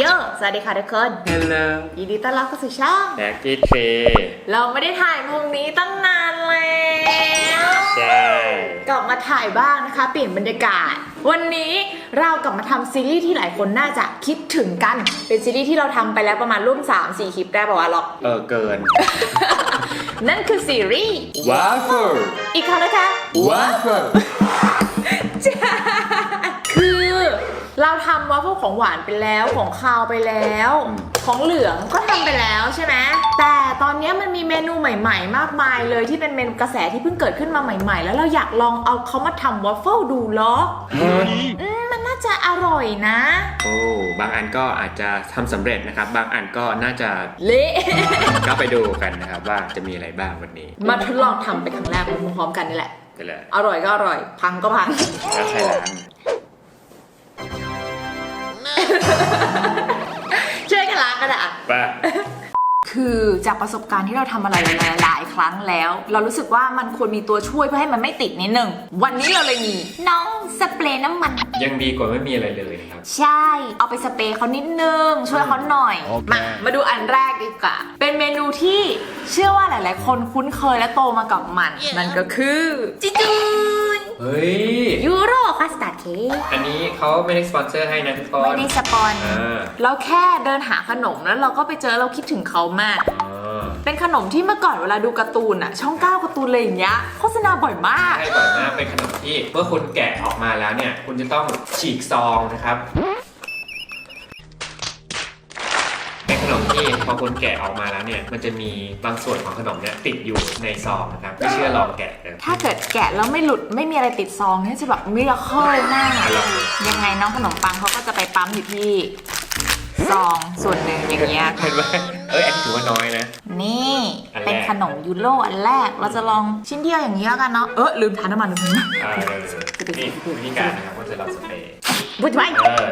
โยสวัสดีค่ะทุกคน Hello ยินดีต้อนรับเข้าสู่ช่อง แบ็กกี้ทรีเราไม่ได้ถ่ายมุมนี้ตั้งนานแล้ว ใช่ กลับมาถ่ายบ้างนะคะ เปลี่ยนบรรยากาศ วันนี้เรากลับมาทำซีรีส์ที่หลายคนน่าจะคิดถึงกัน เป็นซีรีส์ที่เราทำไปแล้วประมาณร่วม 3-4 คลิปได้ป่าวะหรอก เออ เกิน นั่นคือซีรีส์ Waffle อีกครั้งนะคะ Waffle คือ เราทำว่าพวกของหวานไปแล้วของคาวไปแล้ว ของเหลืองก็ทำไปแล้วใช่ไหมแต่ตอนนี้มันมีเมนูใหม่ ๆ มากมายเลยที่เป็นเมนูกระแสที่เพิ่งเกิดขึ้นมาใหม่ ๆ แล้วเราอยากลองเอาเขามาทำวอฟเฟิลดูเหรออืมมันน่าจะอร่อยนะ โอ้บางอันก็อาจจะทำสำเร็จนะครับ บางอันก็น่าจะเละก็ไปดูกันนะครับว่าจะมีอะไรบ้างวันนี้ มาทดลองทำไปครั้งแรกพร้อมๆกันนี่แหละ ไปเลยอร่อยก็อร่อย พังก็พังแล้วใครล้าง ช่วยกันล้างกันอะป่ะคือจากประสบการณ์ที่เราทำอะไรหลายๆครั้งแล้ว เรารู้สึกว่ามันควรมีตัวช่วยเพื่อให้มันไม่ติดนิดนึง วันนี้เราเลยมีน้องสเปรย์น้ำมัน ยังดีกว่าไม่มีอะไรเลยนะครับ ใช่ เอาไปสเปรย์เขานิดนึง ช่วยเขาหน่อย โอเค มา มาดูอันแรกดีกว่า เป็นเมนูที่เชื่อว่าหลายๆ คนคุ้นเคยและโตมากับมันนั่นก็คือ จิจูนเฮ้ย ยูโรคัสตาร์ดเค้ก อันนี้เขาไม่ได้สปอนเซอร์ให้นะทุกคนไม่ได้สปอนอ่าเราแค่เดินหาขนมแล้วเราก็ไปเจอเราคิดถึงเขามากอ๋อเป็นขนมที่เมื่อก่อนเวลาดูการ์ตูนอะช่องเก้าการ์ตูนอะไรอย่างเงี้ยโฆษณาบ่อยมากใช่ก่อนหน้าเป็นขนมที่เมื่อคุณแกะออกมาแล้วเนี่ย คุณจะต้องฉีกซองนะครับ เป็ นขนมที่พอคุณแกะออกมาแล้วเนี่ย มันจะมีบางส่วนของขนมเนี่ยติดอยู่ในซองนะครับ ไม่เชื่อลองแกะเลยถ้าเกิดแกะแล้วไม่หลุดไม่มีอะไรติดซองเนี่ยจะแบบมิราเคิลมากอะลองดูยังไงน้องขนมปังเขาก็จะไปปั๊มอยู่ที่ซองส่วนหนึ่งอย่างเงี้ย เห็นไหมเอ้ยอันนี้ถือว่าน้อยนะ นี่อันแรก เป็นขนมยูโรอันแรกเราจะลองชิ้นเดียวอย่างนี้แล้วกันเนาะเออลืมทานน้ำมันลืมทานน้ำมัน อ่านี่วิธีการนะครับก็จะเราสเปรย์ บุญไว้เออ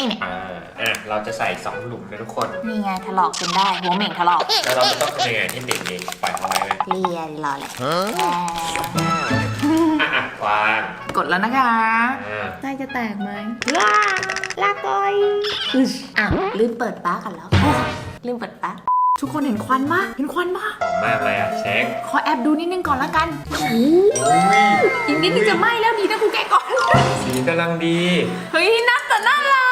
นี่เนี่ย อ่าอะเราจะใส่สองหลุมนะทุกคน นี่ไงถลอกจนได้ หัวเหม่งถลอกแล้วเราจะต้องทำยังไงที่ติดนี้ปล่อยเขาไว้ไหมเลียรอเลยอะอะวางกดแล้วนะคะอ่าน่าจะแตกไหมว้าลาก่อยอ้าวลืมเปิดป้ากันแล้วลืมเปิดป้าทุกคนเห็นควันมากเห็นควันมากหอมมากเลยอะเช็คขอแอบดูนิดนึงก่อนละกันโอ้โหอุ้ยอีกนิดนึงจะไหม้แล้วดีนะกูแกะก่อน สีกำลังดี เฮ้ยน่าแต่น่ารัก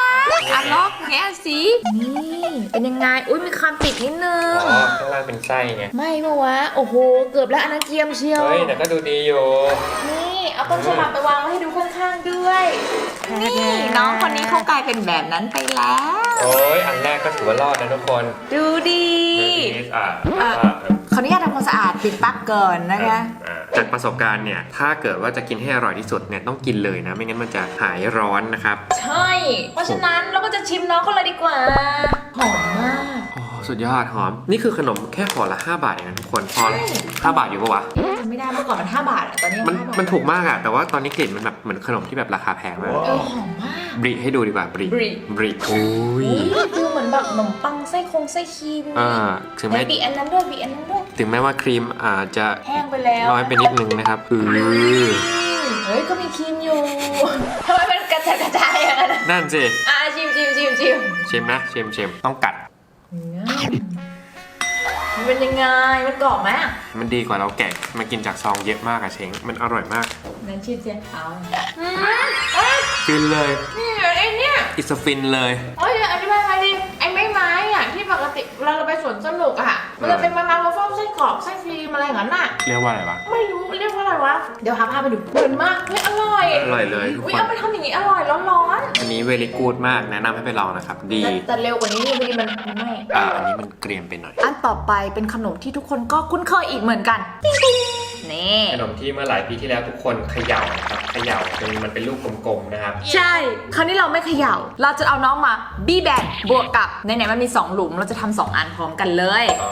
อะล็อกแงะสินี่เป็นยังไง อุ้ยมีความติดนิดนึง อ๋อข้างล่างเป็นไส้ไง ไม่ปะวะ โอ้โห เกือบแล้วอันนั้นเกียมเชียว เฮ้ยแต่ก็ดูดีอยู่ นี่เอาต้นฉบับไปวางไว้ให้ดูข้างๆด้วย นี่น้องคนนี้เขากลายเป็นแบบนั้นไปแล้ว โอ้ยอันแรกก็ถือว่ารอดนะทุกคน ดูดี ดูดีอะอะ ขออนุญาตทำความสะอาดปิดปลั๊กก่อนนะคะ อะจากประสบการณ์เนี่ยถ้าเกิดว่าจะกินให้อร่อยที่สุดเนี่ยต้องกินเลยนะ ไม่งั้นมันจะหายร้อนนะครับใช่ เพราะฉะนั้นเราก็จะชิมน้องเขาเลยดีกว่า หอมมาก โอ้สุดยอดหอม นี่คือขนมแค่ห่อละ 5 บาทเองนะทุกคนพอใช่ห้าบาทอยู่ปะวะเอ๊ะ จำไม่ได้เมื่อก่อนมัน5บาทอะตอนนี้มัน5บาทมันถูกมากอะแต่ว่าตอนนี้กลิ่นมันแบบเหมือนขนมที่แบบราคาแพงมากเออหอมมาก บริให้ดูดีกว่าบริบริ บริโอ้ยอุ้ยคือเหมือนแบบขนมปังไส้คงไส้ครีมอ่าถึงไหนแม้บีอันนั้นด้วยบีอันนั้นด้วยถึงแม้ว่าครีมอาจจะแห้งไปแล้วน้อยไปนิดนึงนะครับอือเฮ้ยก็มีครีมอยู่ทำไมมันกระจายกระจายอย่างนั้นอะนั่นสิอะชิมชิมชิมชิมชิมนะชิมชิมต้องกัดมั นเป็นยังไง มันกรอบไหมมันดีกว่าเราแกะมากินจากซองเยอะมากอะเช้งมันอร่อยมากนั่นชิมเสียเอาอืมเอ้ยฟินเลยนี่ไอ้เนี่ยอิสฟินเลย โอ้ยเดี๋ยวอธิบายมาดิไอ้ไม้ไม้อะที่ปกติเวลาเราไปสวนสนุกอะมันจะเป็นไม้ไม้มาฟอมไส้ กรอกไส้ครีมอะไรอย่างนั้นอะเรียกว่าอะไรวะ ไม่รู้เรียกว่าอะไรวะ เดี๋ยวหาภาพไปดูเหมือนมากเฮ้ยอร่อยอร่อยเลยทุกอุ้ยคน เอาไปทำอย่างนี้อร่อยร้อนอันนี้เวลิกูดมากแนะนำให้ไปลองนะครับ ๆดี แต่แต่เร็วกว่านี้นี่พอดีมันไม่อ่า อันนี้มันเกรียมไปหน่อย อันต่อไปเป็นขนมที่ทุกคนก็คุ้นเคยอีกเหมือนกันปิ๊งปิ๊ง นี่ขนมที่เมื่อหลายปีที่แล้วทุกคนเขย่านะครับเขย่าจนมันเป็นลูกกลมๆนะครับ ใช่ คราวนี้เราไม่เขย่า เราจะเอาน้องมาบี้แบนบวกกับไหนๆมันมี 2 หลุมเราจะทำสองอันพร้อมกันเลย อ๋อ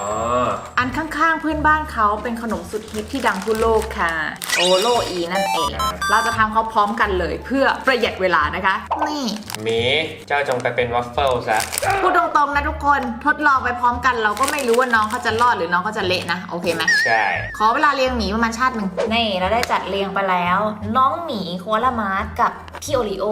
อันข้างๆเพื่อนบ้านเขาเป็นขนมสุดฮิตที่ดังทั่วโลกค่ะ โอโลอีนั่นเอง เราจะทำเขาพร้อมกันเลยเพื่อประหยัดเวลานะคะ นี่หมีเจ้าจงไปเป็นวัฟเฟิลซะพูดตรงๆนะทุกคนทดลองไปพร้อมกัน เราก็ไม่รู้ว่าน้องเขาจะรอดหรือน้องเขาจะเละนะโอเคไหมใช่ขอเวลาเลี้ยงหมีประมาณมาณชาติหนึ่งนี่เราได้จัดเรียงไปแล้ว น้องหมีโคอาลามาร์สกับพี่โอริโอ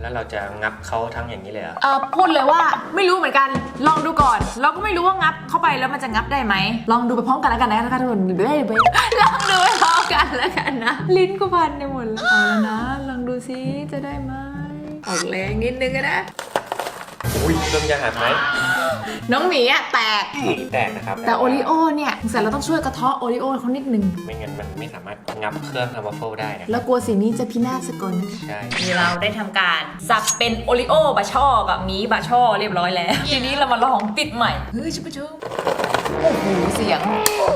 แล้วเราจะงับเขาทั้งอย่างนี้เลยเหรอเออพูดเลยว่าไม่รู้เหมือนกันลองดูก่อน เราก็ไม่รู้ว่างับเข้าไปแล้วมันจะงับได้ไหมลองดูไปพร้อมกันแล้วกันนะแล้วกันทุกคนเบ้เบ้ลองดูไปพร้อมกันแล้วกันนะ ลิ้นก็พันในหมดแล้วเอาแล้วนะลองดูซิจะได้ไหมออกแรงนิดนึงก็ได้อุ้ยเริ่มจะหักไหม น้องหมีอะแตกหมีแตกนะครับแต่โอริโอเนี่ยสงสัยเราต้องช่วยกระเทาะโอริโอเขานิดนึง ไม่งั้นมันไม่สามารถงับเครื่องทำวัฟเฟิลได้นะแล้วกลัวสิ่งนี้จะพินาศสกลใช่นี่เราได้ทำการสับเป็นโอริโอบะช่อกับหมีบะช่อเรียบร้อยแล้ว ทีนี้เรามาลองปิดใหม่เฮ้ยชุบชุบโอ้โหเสียง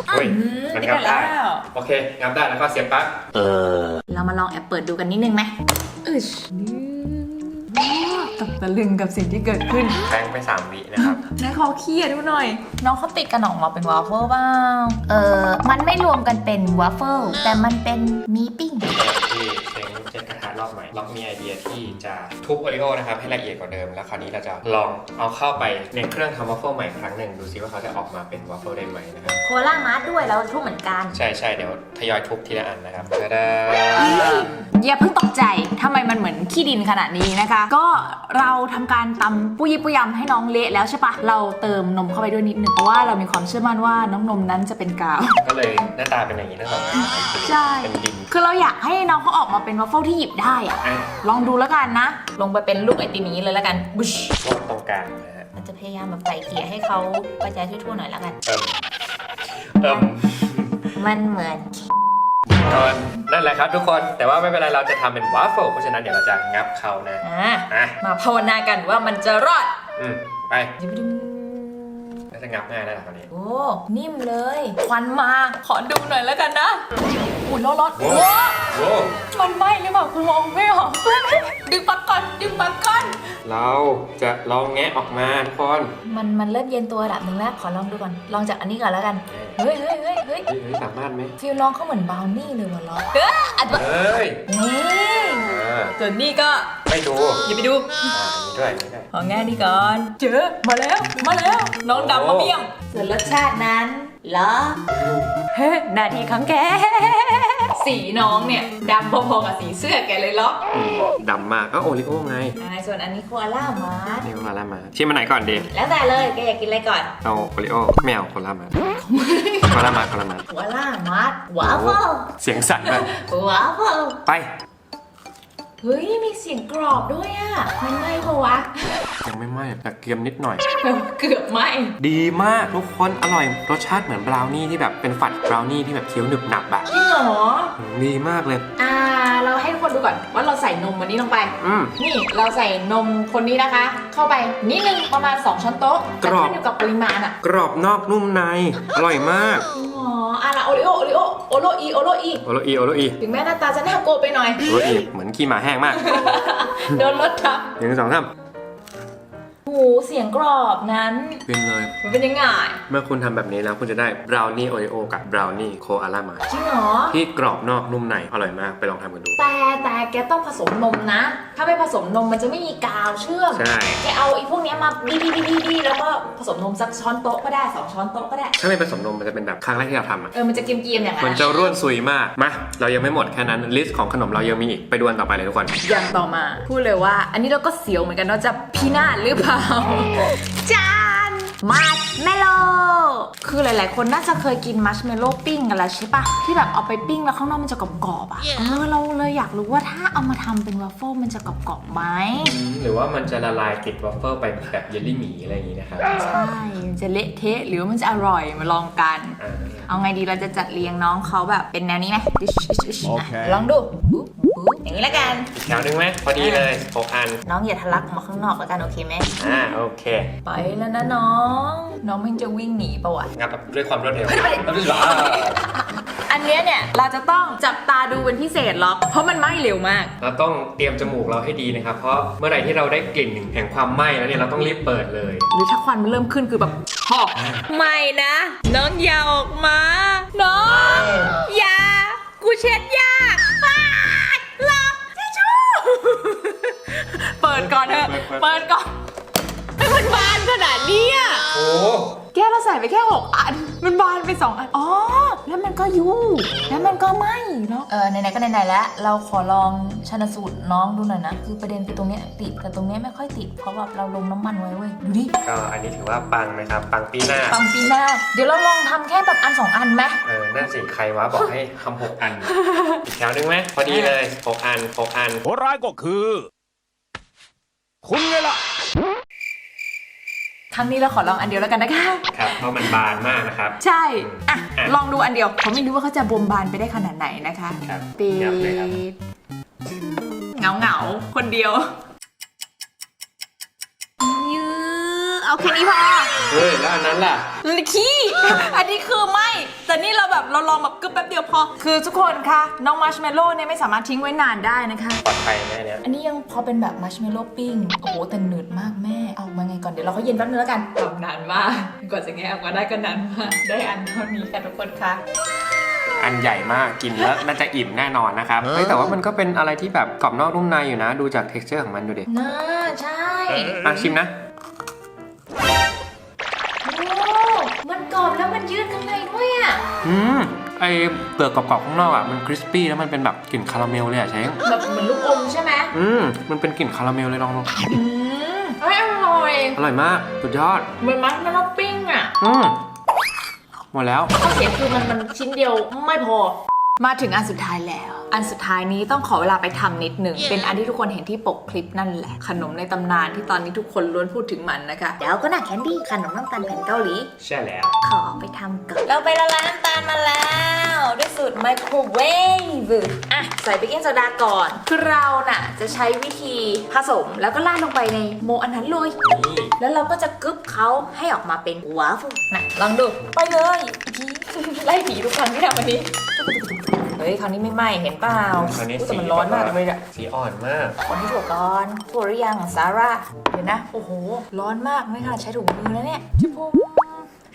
เฮ้ยอืมมันปิดงับได้ได้แล้วโอเคงับได้แล้วก็เสียบปลั๊กเรามาลองแอบเปิดดูกันนิดนึงไหมอึชว้าว ตกตะลึงกับสิ่งที่เกิดขึ้นแป้งไปสามวินะครับไหนขอเคลียร์ดูหน่อย น้องเขาติดกันออกมาเป็นวาฟเฟิลบ้างเออมันไม่รวมกันเป็นวาฟเฟิลแต่มันเป็นมีปิ้งที่เซ็งเจ็ดก ระทะรอบใหม่ล็อกมีไอเดียที่จะทุบโอริโอนะครับให้ละเอียดกว่าเดิม แล้วคราวนี้เราจะลองเอาเข้าไปในเครื่องทำวัฟเฟิลใหม่ครั้งหนึ่งดูซิว่าเขาจะออกมาเป็นวัฟเฟิลได้ไหมนะครับโคลามาร์ทด้วยเราทุกเหมือนกันใช่ใช่เดี๋ยวทยอยทุบทีละอันนะครับตะดาอย่าเพิ่งตกใจทำไมมันเหมือนขี้ดินขนาดนี้นะคะ ก็เราทำการตำปุยปุยยำให้น้องเละแล้วใช่ปะเราเติมนมเข้าไปด้วยนิดหนึ่งเพราะว่าเรามีความเชื่อมั่นว่าน้องนมนั้นจะเป็นกาว ก็เลยหน้าตาเป็นอย่างนี้ทั้งสองอันใช่ เป็นดิน คือเราอยากให้น้องเขาออกมาเป็นวัฟเฟิลที่หยิบได้อะอะลองดูแล้วกันนะ ลงไปเป็นลูกไอติมอย่างนี้เลยแล้วกันบุชลงตรงกลางนะฮะมันจะพยายามแบบไก่เกลี่ยให้เขากระจายทั่วๆหน่อยแล้วกัน เอิ่มเอิ่มมันเหมือนก็นั่นแหละครับทุกคนแต่ว่าไม่เป็นไรเราจะทำเป็นวาฟเฟิลเพราะฉะนั้นเดี๋ยวเราจะงับเขานะอะ อะมาภาวนากันว่ามันจะรอดอืมไปยิบดึงน่า จะงับง่ายแล้วล่ะคราวนี้ โอ้ นิ่มเลย ควันมา ขอดูหน่อยแล้วกันนะ อุ่นร้อนๆโว้โอ้โว้มันไหม้หรือเปล่าคุณมองไม่ออกดึงปลั๊กก่อนดึงปลั๊กก่อนเราจะลองแงะออกมาทุกคนมันมันเริ่มเย็นตัวระดับหนึ่งแล้วขอลองดูก่อน ลองจากอันนี้ก่อนแล้วกัน เฮ้ยเฮ้ยเฮ้ยเฮ้ยเฮ้ยเฮ้ยสามารถไหมฟิลน้องเขาเหมือนบราวนี่เลยว่ะล้อเอออัดวะเฮ้ยนี่ อ่า ส่วนนี้ก็ ไม่ดูอย่าไปดู อ่าอันนี้ด้วยอันนี้ด้วย ของง่ายดีก่อน เจอมาแล้ว มาแล้ว น้องดำมาเบี้ยมส่วนรสชาตินั้นเหรอเฮ้หน้าที่ของแก สีน้องเนี่ยดำพอๆกับสีเสื้อแกเลยเหรออืมดำมากก็โอริโอไงอ่าส่วนอันนี้โคอาล่ามาร์นี่ก็มาแล้วมาชิมมันไหนก่อนดี แล้วแต่เลยแกอยากกินอะไรก่อนเอาโอริโอไม่เอาโคลามาโคลามาโคลามาโคอาล่ามาร์ว้าวเฟิลเสียงสั่นมากว้าวเฟิลไป เฮ้ย มีเสียงกรอบด้วยอะมันไหม้ปะวะ ยังไม่ไหม้แต่เกรียมนิดหน่อย เกือบไหม้ดีมากทุกคนอร่อยรสชาติเหมือนบราวนี่ที่แบบเป็นฝัดบราวนี่ที่แบบเคี้ยวหนึบหนับอะจริงเหรออืมดีมากเลย อ่า เราให้ทุกคนดูก่อนว่าเราใส่นมวันนี้ลงไป อืม นี่เราใส่นมคนนี้นะคะ เข้าไปนิดนึงประมาณ 2 ช้อนโต๊ะกรอบแต่ขึ้นอยู่กับปริมาณอะกรอบนอกนุ่มใน อร่อยมาก อ๋ออะละโอริโอโอริโอโอโรอีโอโรอีโอโรอีโอโรอีถึงแม้หน้าตาจะน่ากลัวไปหน่อย โอโรอีเหมือนขี้หมาแห้งมาก โดนรถทับหนึ่งสองสาม หูเสียงกรอบนั้น เป็นเลย มันเป็นยังไงเมื่อคุณทำแบบนี้แล้วคุณจะได้บราวนี่โอริโอกับบราวนี่โคอาล่ามา จริงเหรอ ที่กรอบนอกนุ่มในอร่อยมากไปลองทำกันดู แต่แต่แกต้องผสมนมนะ ถ้าไม่ผสมนมมันจะไม่มีกาวเชื่อม ใช่ แกเอาไอ้พวกเนี้ยมาบีบีบีบีบีแล้วก็ผสมนมสักช้อนโต๊ะก็ได้สองช้อนโต๊ะก็ได้ ถ้าไม่ผสมนมมันจะเป็นแบบครั้งแรกที่เราทำอะเออ มันจะเกรียมๆอย่างนั้มันนจะร่วนซุยมากมาเรายังไม่หมดแค่นั้นลิสต์ของขนมเรายังมีอีกไปดูอันต่อไปเลยทุกคน อย่างต่อมา พูดเลยว่า อันนี้เราก็เสียวเหมือนกันว่าจะพินาศหรือเปล่าจานมัชเมลโล่คือหลาย ๆ คนน่าจะเคยกินมัชเมลโล่ปิ้งกันแล้วใช่ปะที่แบบเอาไปปิ้งแล้วข้างนอกมันจะกรอบๆอะ เออเราเลยอยากรู้ว่าถ้าเอามาทำเป็นวาฟเฟิลมันจะกรอบๆไหม หรือว่ามันจะละลายติดวัฟเฟิลไปแบบเยลลี่หมีอะไรอย่างนี้นะครับใช่ มันจะเละเทะหรือว่ามันจะอร่อยมาลองกัน อ่า เอาไงดีเราจะจัดเรียงน้องเขาแบบเป็นแนวนี้ไหมดิชดิชดิชโอนะเคลองดูปุ๊บปุ๊บ อย่างนี้ละกันอีกแถวหนึงไหมพอดีเลยหกอัน น้องอย่าทะลักออกมาข้างนอกแล้วกันโอเคไหมอ่าโอเคไปแล้วนะน้อง น้องมันจะวิ่งหนีปะวะ งับแบบด้วยความรวดเร็วอันเนี้ยเนี่ยเราจะต้องจับตาดูเป็นพิเศษหรอก เพราะมันไหม้เร็วมาก เราต้องเตรียมจมูกเราให้ดีนะครับ เพราะเมื่อไหร่ที่เราได้กลิ่นแห่งความไหม้แล้วเนี่ยเราต้องรีบเปิดเลย หรือถ้าควันมันเริ่มขึ้นคือแบบพอกไม่นะ น้องอย่าอ ก่อนเถอะเปิดเปิดเปิดก่อนให้มันบานขนาดนี้อะโอ้แกเราใส่ไปแค่6อัน มันบานไป2อัน อ๋อ แล้วมันก็ยุบแล้วมันก็ไหม้เนาะ เออไหนๆก็ไหนๆแล้ว เราขอลองชันสูตรน้องดูหน่อยนะ คือประเด็นคือตรงเนี้ยติด แต่ตรงเนี้ยไม่ค่อยติด เพราะว่าเราลงน้ำมันไว้เว้ย ดูดิ ก็อันนี้ถือว่าปังไหมครับ ปังปีหน้า ปังปีหน้า เดี๋ยวเราลองทำแค่แบบอัน2อันไหมเออนั่นสิใครวะบอกให้ทำหกอัน อีกแถวนึงไหมพอดีเลยหกอันหกอันโหดร้ายก็คือ คุณไงล่ะครั้งนี้เราขอลองอันเดียวแล้วกันนะคะ ครับ เพราะมันบานมากนะครับ ใช่ อะ อะลองดูอันเดียวผมไม่รู้ว่าเขาจะบวมบานไปได้ขนาดไหนนะคะครับปียับเลยครับ เหงาเหงาๆคนเดียวยื้อ เอาแค่นี้พอเฮ้ยแล้วอันนั้นล่ะ ขี้ อันนี้คือไม่ แต่นี่เราแบบเราลองแบบกึ๊บแป๊บเดียวพอ คือทุกคนคะน้องมัชเมลโล่เนี่ยไม่สามารถทิ้งไว้นานได้นะคะ ปลอดภัยไหมเนี่ยอันนี้ยังพอเป็นแบบมัชเมลโล่ปิ้ง โอ้โหแต่หนืดมากแม่ เอามาไงก่อนเดี๋ยวเราเขาเย็นแป๊บนึงแล้วกันทำนานมาก กว่าจะแงะออกมาได้ก็นานมาก ได้อันเท่านี้ค่ะทุกคนคะ อันใหญ่มากกินแล้วน่าจะอิ่มแน่นอนนะครับเฮ้ยแต่ว่ามันก็เป็นอะไรที่แบบกรอบนอกนุ่มในอยู่นะ ดูจาก texture ของมันดูดิน่าใช่ อะชิมนะ กรอบแล้วมันยืดข้างในด้วยอะอืมไอเปลือกกรอบๆข้างนอกอะมันคริสปี้แล้วมันเป็นแบบกลิ่นคาราเมลเลยอะเชงแบบเหมือนลูกอมใช่ไหมอืมมันเป็นกลิ่นคาราเมลเลยลองดูอืมเอ้ยอร่อยอร่อยมากสุดยอดเหมือนมัชเมลโล่ปิ้งอะอืมหมดแล้วข้อเสียคือมันมันชิ้นเดียวไม่พอ มาถึงอันสุดท้ายแล้ว อันสุดท้ายนี้ต้องขอเวลาไปทำนิดหนึ่งเป็นอันที่ทุกคนเห็นที่ปกคลิปนั่นแหละ ขนมในตำนานที่ตอนนี้ทุกคนล้วนพูดถึงมันนะคะ เดี๋ยวก็น่าแคนดี้ขนมน้ำตาลแผ่นเกาหลี ใช่แล้ว ขอไปทำก่อนเราไปละลายน้ำตาลมาแล้วด้วยสูตรไมโครเวฟอะใส่เบกกิ้งโซดาก่อน คือเราน่ะจะใช้วิธีผสมแล้วก็ราดลงไปในโมอันนั้นเลยนี่แล้วเราก็จะกึ๊บเขาให้ออกมาเป็นวาฟเฟิลนะลองดูไปเลยอีกทีไล่ผีทุกครั้งที่ทำอันนี้ เฮ้ยคราวนี้ไม่ไหม้เห็นเปล่าคราวนี้อุ๊ยสีแต่มันร้อนมากเลยอะ สีอ่อนมาก คนที่ถูกก่อนถูกหรือยังซาร่าเดี๋ยวนะ โอ้โห ร้อนมากไม่ขนาดใช้ถุงมือแล้วเนี่ยชิบุม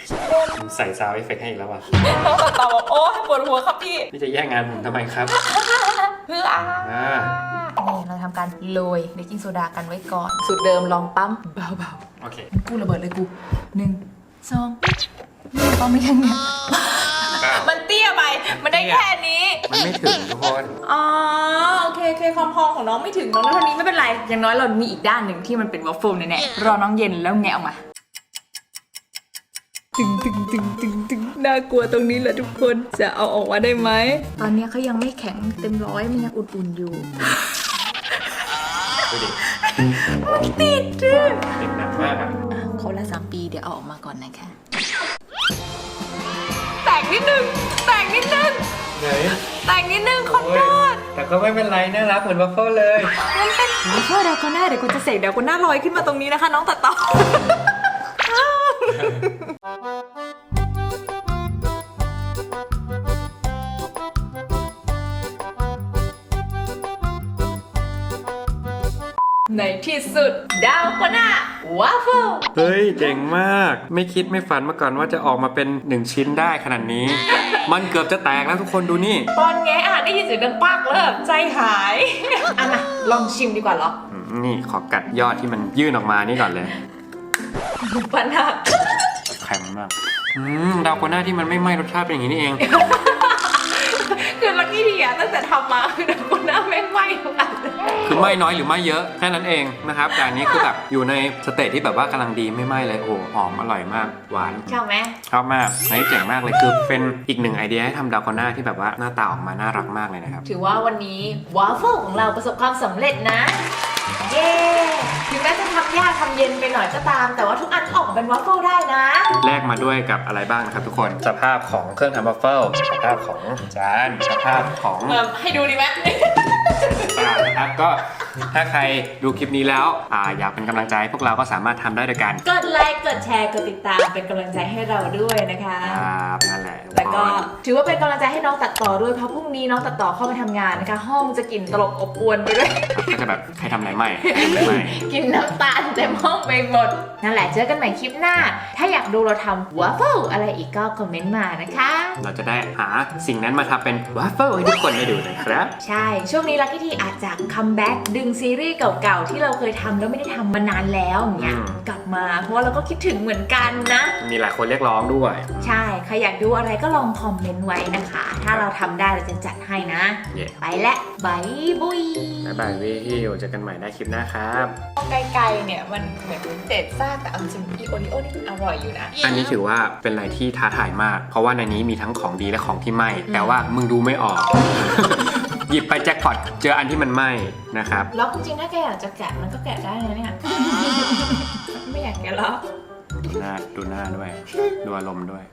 ชิบุมใส่ซาวด์เอฟเฟกต์ให้อีกแล้วว่ะน้องต่อบอกโอ้ปวดหัวครับพี่นี่จะแย่งงานผมทำไมครับ เพื่ออ่าอ่า นี่เราทำการโรยเบกกิ้งโซดากันไว้ก่อน สูตรเดิมลองปั๊มเบาโอเค ๆกูระเบิดเลยกูหนึ่งสองนี่ปั๊มไม่ยังไงอ้าว มันเตี้ยไป มันได้แค่นี้ มันไม่ถึงทุกคน อ๋อโอเคโอเคความพองของน้องไม่ถึงน้องเท่านี้ไม่เป็นไร อย่างน้อยเรามีอีกด้านหนึ่งที่มันเป็นวอฟเฟิลแน่ๆรอน้องเย็นแล้วแงะออกมาตึงตึงตึงตึงตึงน่ากลัวตรงนี้แหละทุกคนจะเอาออกมาได้ไหม ตอนนี้เขายังไม่แข็งเต็มร้อยมันยังอุ่นๆอยู่ดูดิติดดื้อติดหนักมากอะอะเขาละสามปีเดี๋ยวเอาออกมาก่อนนะคะ แตกนิดนึง แตกนิดนึง ไหนแตกนิดนึงขอโอ้โทยษแต่ก็ไม่เป็นไรน่ารักเหมือนวัฟเฟิลเลยมันเป็นวอฟเฟิลเดยวก็หน้าเดี๋ยวกูจะเสกเดี๋ยวกูหน้าลอยขึ้นมาตรงนี้นะคะ น้องตัดต่อ ในที่สุด ดาวก็หน้าวาฟเฟิลเฮ้ยเจ๋งมาก ไม่คิดไม่ฝันมาก่อนว่าจะออกมาเป็นหนึ่งชิ้นได้ขนาดนี้ มันเกือบจะแตกแล้วทุกคนดูนี่ ตอนแงะอะได้ยินเสียงดังปักแล้วแบบใจหายอะมาลองชิมดีกว่าเหรออืมนี่ขอกัดยอดที่มันยื่นออกมานี่ก่อนเลยปัญหาแข็งมากอืมดาวโกน่าที่มันไม่ไหม้รสชาติเป็นอย่างนี้นี่เอง คือลักกี้ทีอะตั้งแต่ทำมาคือดาวก็หน้าไม่ไหม้ขนาดนั้นคือไหม้น้อยหรือไหม้เยอะแค่นั้นเองนะครับแต่อันนี้คือแบบอยู่ในสเตจที่แบบว่ากำลังดีไม่ไหม้เลยโอ้โหหอมอร่อยมากหวาน ชอบไหม ชอบมากอันนี้เจ๋งมากเลยคือเป็นอีกหนึ่งไอเดียให้ทำดาวโกน่าที่แบบว่าหน้าตาออกมาน่ารักมากเลยนะครับ ถือว่าวันนี้วาฟเฟิลของเราประสบความสำเร็จนะ เย้ ถึงแม้จะทำยากทำเย็นไปหน่อยก็ตาม แต่ว่าทุกอันก็ออกมาเป็นวาฟเฟิลได้นะ แลกมาด้วยกับอะไรบ้างนะครับทุกคนสภาพของเครื่องทำวัฟเฟิลสภาพของจานสภาพของเออให้ดูดีไหมอ่านะครับก็ ถ้าใครดูคลิปนี้แล้วอ่าอยากเป็นกำลังใจให้พวกเราก็สามารถทำได้ด้วยกันกดไลค์กดแชร์กดติดตามเป็นกำลังใจให้เราด้วยนะคะ ครับนั่นแหละแล้วก็ถือว่าเป็นกำลังใจให้น้องตัดต่อด้วยเพราะพรุ่งนี้น้องตัดต่อเข้ามาทำงานนะคะ ห้องจะกลิ่นตลบอบอวนไปด้วย ก็จะแบบใครทำอะไรไม่ใครทำอะไรไม่ กินน้ำตาลเต็มห้องไปหมด นั่นแหละเจอกันใหม่คลิปหน้า ถ้าอยากดูเราทำวาฟเฟิลอะไรอีกก็คอมเมนต์มานะคะ เราจะได้หาสิ่งนั้นมาทำเป็นวัฟเฟิลให้ทุกคนได้ดูนะครับ ใช่ ช่วงนี้ลักกี้ทีอาจจะคัมแบ็กดึงงซีรีส์เก่าๆที่เราเคยทำแล้วไม่ได้ทำมานานแล้วอย่างเงี้ยอืม กลับมา เพราะว่าเราก็คิดถึงเหมือนกันนะ มีหลายคนเรียกร้องด้วย ใช่ ใครอยากดูอะไรก็ลองคอมเมนต์ไว้นะคะ ถ้าเราทำได้เราจะจัดให้นะ เย่ไปและบายบุยบ๊ายบายวิฮิวเจอกันใหม่ได้คลิปหน้าครับ ไกลๆเนี่ยมันเหมือนเศษซากแต่เอาจริงอีโอริโอนี่มันอร่อยอยู่นะ อันนี้ถือว่าเป็นอะไรที่ท้าทายมาก เพราะว่าในนี้มีทั้งของดีและของที่ไหม้แต่ว่ามึงดูไม่ออก หยิบไปแจ็คพอตเจออันที่มันไหม้นะครับ แล้วจริงๆถ้าแกอยากจะแกะมันก็แกะได้นะเนี่ย ไม่อยากแกะแล้วดูหน้าดูหน้าด้วย ดูอารมณ์ด้วย